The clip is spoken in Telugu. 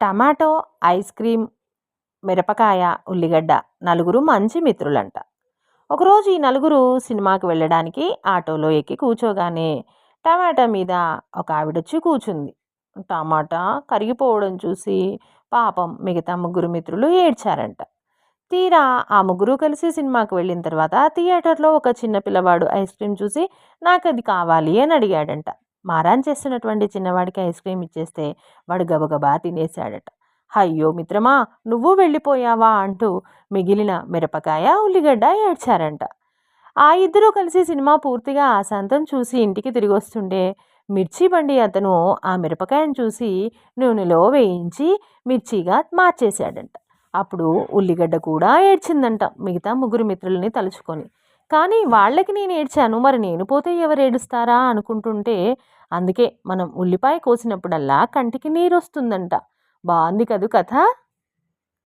టమాటో ఐస్ క్రీమ్ మిరపకాయ ఉల్లిగడ్డ నలుగురు మంచి మిత్రులంట. ఒకరోజు ఈ నలుగురు సినిమాకి వెళ్ళడానికి ఆటోలో ఎక్కి కూర్చోగానే టమాటా మీద ఒక ఆవిడొచ్చి కూర్చుంది. టమాటా కరిగిపోవడం చూసి పాపం మిగతా ముగ్గురు మిత్రులు ఏడ్చారంట. తీరా ఆ ముగ్గురు కలిసి సినిమాకి వెళ్ళిన తర్వాత థియేటర్లో ఒక చిన్న పిల్లవాడు ఐస్ క్రీమ్ చూసి నాకు అది కావాలి అని అడిగాడంట. మారాన్ చేస్తున్నటువంటి చిన్నవాడికి ఐస్ క్రీమ్ ఇచ్చేస్తే వాడు గబగబా తినేశాడట. అయ్యో మిత్రమా నువ్వు వెళ్ళిపోయావా? అంటూ మిగిలిన మిరపకాయ ఉల్లిగడ్డ ఏడ్చారంట. ఆ ఇద్దరూ కలిసి సినిమా పూర్తిగా ఆశాంతం చూసి ఇంటికి తిరిగి వస్తుండే మిర్చి బండి అతను ఆ మిరపకాయను చూసి నూనెలో వేయించి మిర్చిగా మార్చేశాడంట. అప్పుడు ఉల్లిగడ్డ కూడా ఏడ్చిందంట మిగతా ముగ్గురు మిత్రులని తలుచుకొని. కానీ వాళ్ళకి నేను ఏడ్చాను. మరి నేను పోతే ఎవరు ఏడుస్తారా అనుకుంటుంటే అందుకే మనం ఉల్లిపాయ కోసినప్పుడల్లా కంటికి నీరు వస్తుందంట బాగుంది కదూ కథ?